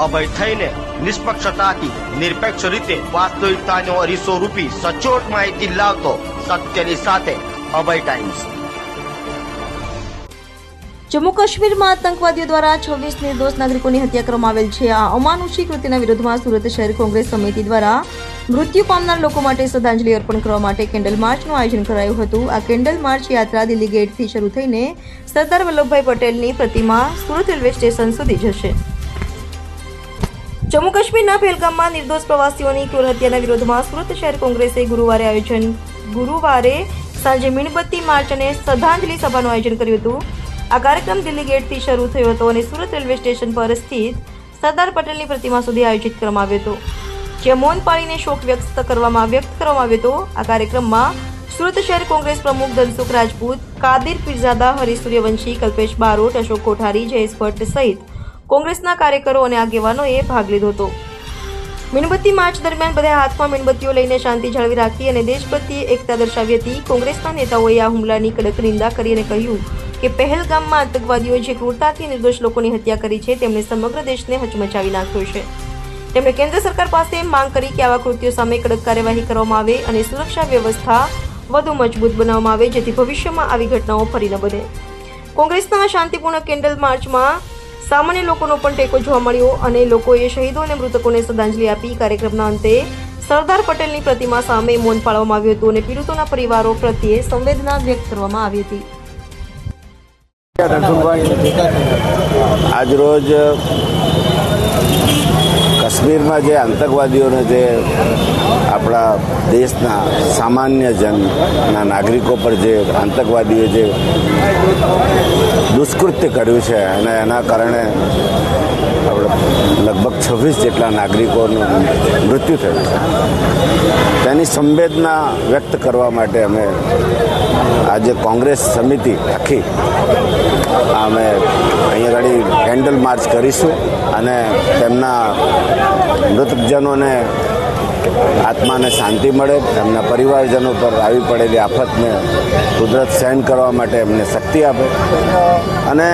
અભય થઈને નિષ્પક્ષતાથી નિરપેક્ષ રીતે વાસ્તવિકતાનો અરીસો રૂપી સચોટ માહિતી લાવતો સત્યની સાથે અભય ટાઈમ્સ. જમ્મુ કાશ્મીરમાં આતંકવાદીઓ દ્વારા છવ્વીસ નિર્દોષ નાગરિકોની હત્યા કરવામાં આવેલ છે. આ અમાનુષી કૃત્યના વિરોધમાં સુરત શહેર કોંગ્રેસ સમિતિ દ્વારા મૃત્યુ પામનાર લોકો માટે શ્રદ્ધાંજલિ અર્પણ કરવા માટે કેન્ડલ માર્ચનું આયોજન કરાયું હતું. આ કેન્ડલ માર્ચ યાત્રા દિલ્હી ગેટથી શરૂ થઈને સરદાર વલ્લભભાઈ પટેલની પ્રતિમા સુરત રેલવે સ્ટેશન સુધી જશે. જમ્મુ કાશ્મીરના પહેલગામમાં નિર્દોષ પ્રવાસીઓની ક્રૂર હત્યાના વિરોધમાં સુરત શહેર કોંગ્રેસે ગુરુવારે આયોજન, ગુરુવારે સાંજે મીણબત્તી માર્ચ અને શ્રદ્ધાંજલિ સભાનું આયોજન કર્યું હતું. આ કાર્યક્રમ દિલ્હી ગેટથી શરૂ થયો હતો અને સુરત રેલવે સ્ટેશન પર સ્થિત સરદાર પટેલની પ્રતિમા સુધી આયોજિત કરવામાં આવ્યો હતો. જ્યાં મૌન પાળીને શોક વ્યક્ત કરવામાં વ્યક્ત કરવામાં આવ્યો હતો. આ કાર્યક્રમમાં સુરત શહેર કોંગ્રેસ પ્રમુખ ધનસુખ રાજપૂત, કાદિર પીરઝાદા, હરીશ સૂર્યવંશી, કલ્પેશ બારોટ, અશોક કોઠારી, જયેશ ભટ્ટ સહિત કોંગ્રેસના કાર્યકરો અને આગેવાનોએ ભાગ લીધો હતો. મીણબત્તી માર્ચ દરમિયાન બધા હાથમાં મીણબત્તીઓ લઈને શાંતિ જાળવી રાખી અને દેશ પ્રત્યે એકતા દર્શાવી હતી. કોંગ્રેસના નેતાઓએ આ હુમલાની કડક નિંદા કરી અને કહ્યું કે પહેલગામમાં આતંકવાદીઓ જે ક્રૂરતાથી નિર્દોષ લોકોની હત્યા કરી છે, તેમણે સમગ્ર દેશને હચમચાવી નાખ્યો છે. તેમણે કેન્દ્ર સરકાર પાસે માંગ કરી કે આવા કૃત્યો સામે કડક કાર્યવાહી કરવામાં આવે અને સુરક્ષા વ્યવસ્થા વધુ મજબૂત બનાવવામાં આવે, જેથી ભવિષ્યમાં આવી ઘટનાઓ ફરી ન બને. કોંગ્રેસના આ શાંતિપૂર્ણ કેન્ડલ માર્ચમાં સામાન્ય લોકોનો પણ ટેકો જોવા મળ્યો અને લોકોએ શહીદો અને મૃતકોને શ્રદ્ધાંજલિ આપી. કાર્યક્રમના અંતે સરદાર પટેલની પ્રતિમા સામે મૌન પાળવામાં આવ્યું હતું અને પીડિતોના પરિવારો પ્રત્યે સંવેદના વ્યક્ત કરવામાં આવી હતી. આજરોજ કાશ્મીરમાં જે આતંકવાદીઓને જે આપણા દેશના સામાન્ય જનના નાગરિકો પર જે આતંકવાદીઓ જે દુષ્કૃત્ય કર્યું છે અને એના કારણે આપણે લગભગ છવ્વીસ જેટલા નાગરિકોનું મૃત્યુ થયું છે. તેની સંવેદના વ્યક્ત કરવા માટે અમે આજે કોંગ્રેસ સમિતિ આખી અમે અહીંયા આગળ કેન્ડલ માર્ચ કરીશું અને તેમના મૃતજનોને આત્માને શાંતિ મળે, એમના પરિવારજનો પર આવી પડેલી આફતને કુદરત સહન કરવા માટે એમને શક્તિ આપે. અને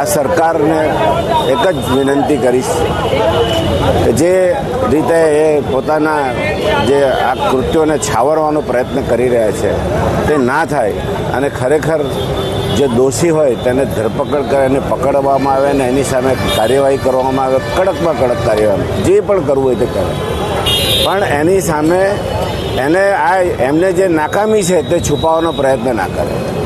આ સરકારને એક જ વિનંતી કરીશ કે જે રીતે એ પોતાના જે આ કૃત્યોને છાવરવાનો પ્રયત્ન કરી રહ્યા છે, તે ના થાય અને ખરેખર જે દોષી હોય તેને ધરપકડ કરે એને પકડવામાં આવે અને એની સામે કાર્યવાહી કરવામાં આવે, કડકમાં કડક કાર્યવાહી, જે પણ કરવું હોય તે કરે. પણ એની સામે એને આ એમને જે નાકામી છે તે છુપાવવાનો પ્રયત્ન ના કરે.